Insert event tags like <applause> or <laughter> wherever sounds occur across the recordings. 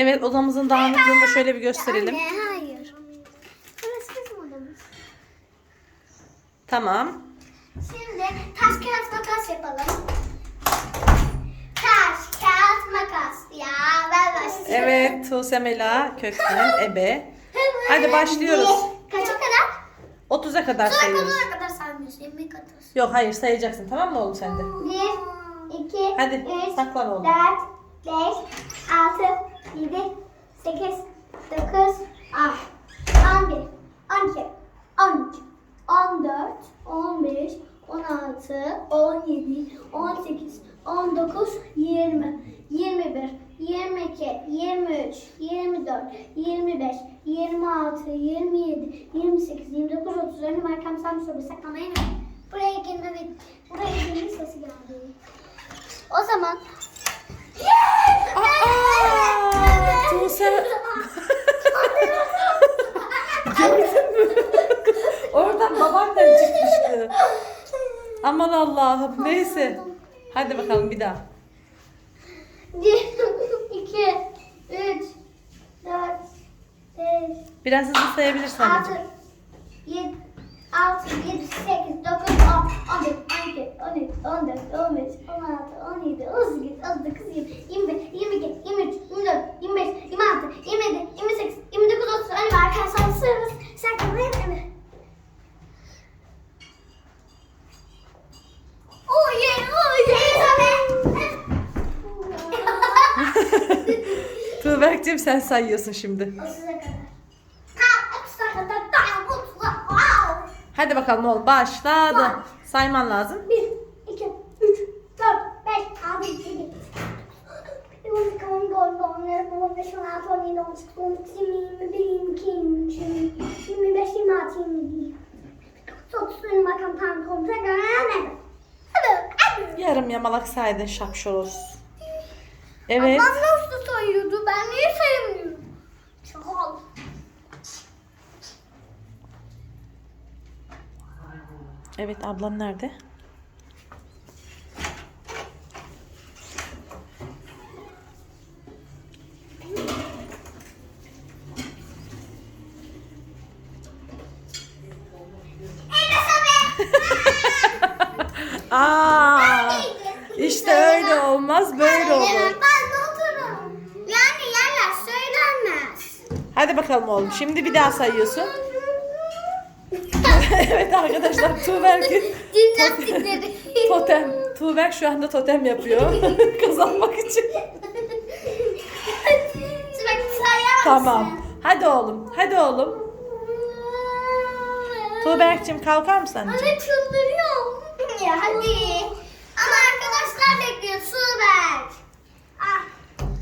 Evet odamızın dağınıklığını da şöyle bir gösterelim. Anne hayır. Burası bizim odamız. Tamam. Şimdi taş kağıt makas yapalım. Taş kağıt makas. Ya ben başlıyorum. Evet Tuğsem Ela kökten <laughs> ebe. Hadi başlıyoruz. Kaça kadar? 30'a kadar Sonra sayıyoruz. kadar kadar saymıyorsun. 20 kadar. Yok hayır sayacaksın tamam mı oğlum sen de? 1, 2, Hadi, 3, saklan oğlum. 4, 5, 6, 7, 8, 9, 10, 11, 12, 13, 14, 15, 16, 17, 18, 19, 20, 21, 22, 23, 24, 25, 26, 27, 28, 29, 30. Önüm arkam sen soru saklamayın. Buraya girme ve buraya girme sesi geldi. O zaman Tuğsem gördün <laughs> mü? Oradan babaannem çıkmıştı. Aman Allah'ım neyse. Hadi bakalım bir daha. 1, 2, 3, 4, 5, Biraz hızlı sayabilirsin 6, anneciğim. 7, 6, 7, 8, 9, 10, 11, 12, 13, 14, 15, 16, 17, 18, 19, 20, 21, 22, Tuğberk'cim sen sayıyorsun şimdi. 30'a kadar. Tam 30'a kadar. Tam 30'a. Wow. Hadi bakalım oğlum başladı. Sayman lazım. 1, 2, 3, 4, 5, 6, 7. 12, 13, 14, 15, 16, 17, 18, 19, 20, 21, 22, 23, 25, 26, 27. 30 benim bakalım tam komuta göre Hadi, hadi. Yarım yamalak saydın şapşoz. Evet. Ablam nasıl sayıyordu? Ben niye sayamıyorum? Çakal. Evet ablam nerede? <laughs> Aa, işte öyle olmaz böyle olur. Ben de otururum. Yani yerler söylenmez. Hadi bakalım oğlum. Şimdi bir daha sayıyorsun. <laughs> evet arkadaşlar Tuğberk'in Jimnastikleri. <laughs> totem. Tuğberk şu anda totem yapıyor. <laughs> Kazanmak için. Sayar Tamam. Hadi oğlum. Hadi oğlum. Tuğberk'cim kalkar mısın anneciğim? Anne çıldırıyorum. Ya hadi. Ama arkadaşlar bekliyor. Süper. Ah.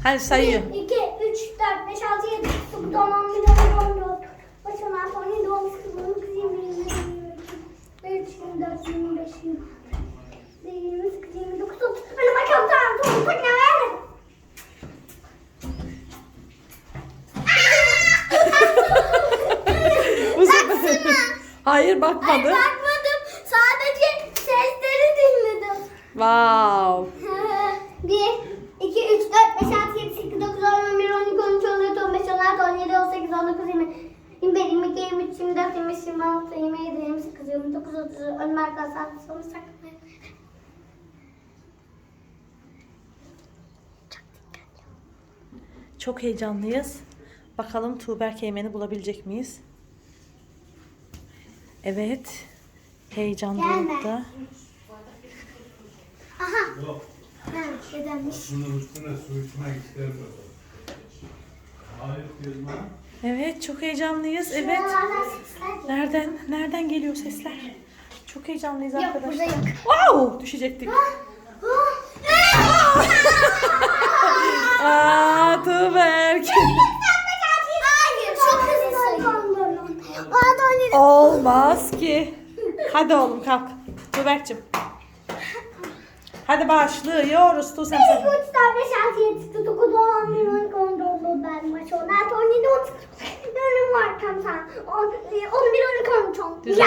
Hadi sayıyor. 2, 3, 4, 5, 6, 7, 9, 10, 11, 12, 14, 15, 16, 17, 18, 19, 20, 21, 22, 23, 24, 25, 26, 28, 29, 30. Hadi bakalım tamam tamam tak ne ver. Bu sefer... Hayır bakmadı. bakmadım. Sadece sesleri dinledim. Wow. 1, 2, 3, 4, 5, 6, 7, 8, 9, 10, 11, 12, 13, 14, 15, 16, 17, 18, 19, 20, 21, 22, 23, 24, 25, 26, 27, 28, 29, 30, önüme arkadaşlar sonu saklayın. Çok heyecanlıyız. Bakalım Tuğberk Eymen'i bulabilecek miyiz? Evet. Heyecan Gelme. dorukta. Aha. Yok. Ha, dedenmiş. Bunun üstüne su içmek istemiyorum. Hayır kızma. Evet çok heyecanlıyız. Evet. Nereden nereden geliyor sesler? Çok heyecanlıyız Yok arkadaşlar. burada yok. Wow! Düşecektik. Ah! Aa Tuğberk. Hayır, çok Olmaz ki. Hadi oğlum kalk. Tuğberk'cim. Hadi başlıyoruz. Tuğsem 1, 2, sen. 3, 4, 5, 6, 7, 8, 9, 10, 11, 12, 13, 14, 15, 16, 17, 18, Önüm var tam sen. 11, 12, 13, 14. Güzel.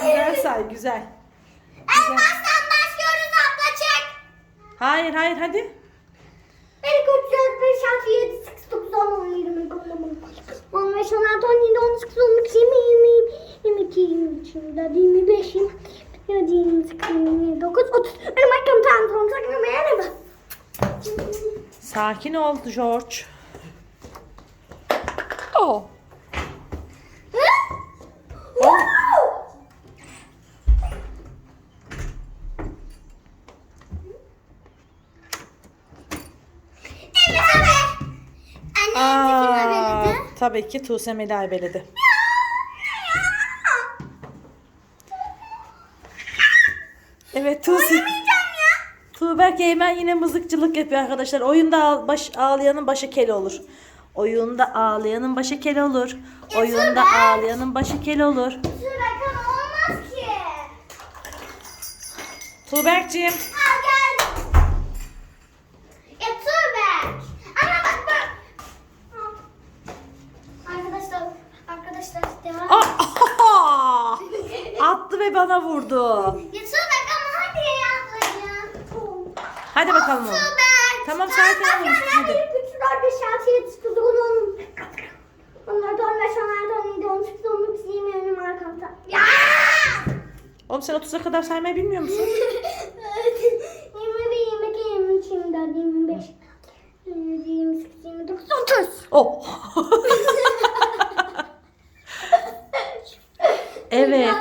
Güzel say. Güzel. En baştan başlıyoruz abla çek. Hayır hayır hadi. 1, 2, 3, 4, 5, 6, 7, 8, 9, 10, 11, 20, 21, 15, 16, 17, 18, 19, 20, 20, 22, 23, 24, 25, 27, 28, 29, 30. Benim hakkım tam tam sakın beğenme. Sakin ol George. Oh. Aa, tabii ki Tuğsem Ela ebeledi. Evet Tuğsem. Tuğberk Eymen yine mızıkçılık yapıyor arkadaşlar. Oyunda ağ- baş, ağlayanın başı kel olur. Oyunda ağlayanın başı kel olur. Oyunda ağlayanın başı kel olur. Rakam olmaz ki. Tuğberkciğim. Al gel. Ya Tuğberk. Ama bak bak. Arkadaşlar, arkadaşlar devam. Aa! <laughs> Attı ve bana vurdu. Ya Tuğberk ama hadi ya ablacığım. Hadi bakalım. Tuğberk. Tamam, sakin tamam, Hadi. hadi. 3, 4, 5, 6, 7, 8, 9, 10. Onlar da 15, 16, 17, 18, 19, 20 önüm arkamda. Ya! Oğlum sen 30'a kadar saymayı bilmiyor musun? 21, 22, 23, 24, 25, 27, 28, 29, 30. Oh. <laughs> evet.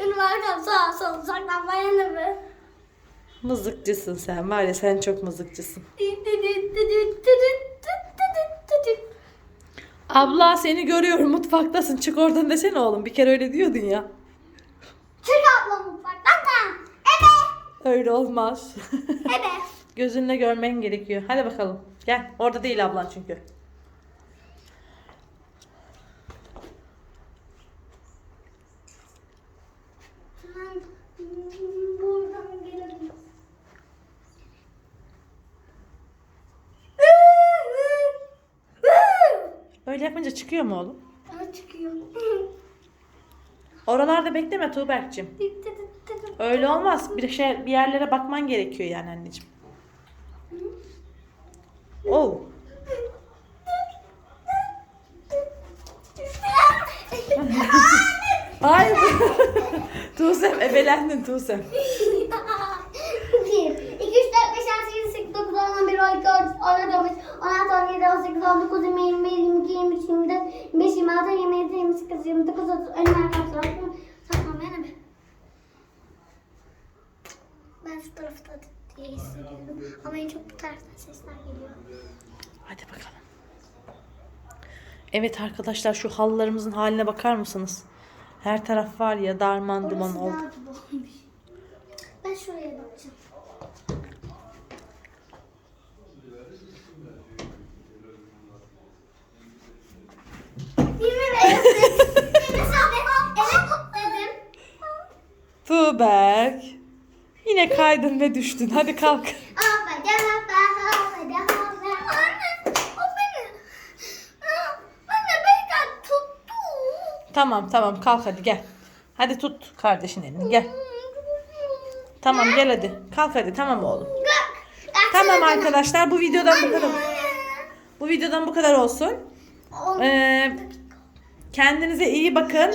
Önüm arkam sağ sol saklanmaya ne be? Mızıkçısın sen. Var ya sen çok mızıkçısın. Abla seni görüyorum mutfaktasın. Çık oradan desene oğlum. Bir kere öyle diyordun ya. Çık abla mutfaktan da. Ebe. Öyle olmaz. Ebe. <laughs> Gözünle görmen gerekiyor. Hadi bakalım. Gel. Orada değil ablan çünkü. Öyle yapınca çıkıyor mu oğlum? Ama çıkıyor. Oralarda bekleme Tuğberk'cim. Öyle olmaz. Bir şey bir yerlere bakman gerekiyor yani anneciğim. Oh. <laughs> Hayır. <laughs> Tuğsem ebelendin Tuğsem. 1, 2, 3, 4, 5, 6, 7, 8, 9, 10, 11, 12, 13, 14, 15, 16, 17, 18, 19, 20, 21, 22, 23, 24, 25, 26, 27, 28, 29, 30. Önüm arkam sırasını saklamaya ne be? Ben şu tarafta diye hissediyorum. Ama en çok bu taraftan sesler geliyor. Hadi bakalım. Evet arkadaşlar şu halılarımızın haline bakar mısınız? Her taraf var ya darman duman Orası oldu. gibi olmuş. Ben şuraya bakacağım. Yine kaydın ve düştün. Hadi kalk. Tamam tamam kalk hadi gel. Hadi tut kardeşin elini gel. Tamam gel hadi. Kalk hadi tamam oğlum. Tamam arkadaşlar bu videodan bu kadar. Bu videodan bu kadar olsun. Ee, kendinize iyi bakın.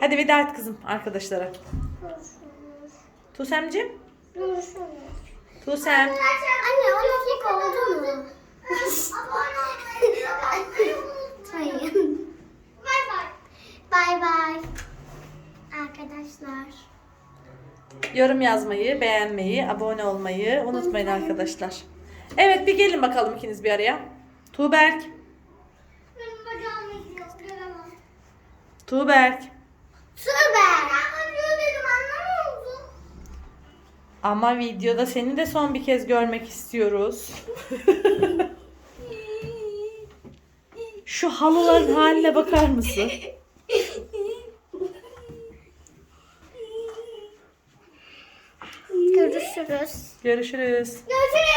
Hadi veda et kızım arkadaşlara. Tusemcim. Tusem. Anne 12 oldu mu? Hayır. Bay bay. Bay bay. Arkadaşlar. Yorum yazmayı, beğenmeyi, abone olmayı unutmayın arkadaşlar. Evet bir gelin bakalım ikiniz bir araya. Tuğberk. Tuğberk. Ama videoda seni de son bir kez görmek istiyoruz. <laughs> Şu halıların haline bakar mısın? görüşürüz. Görüşürüz. Görüşürüz.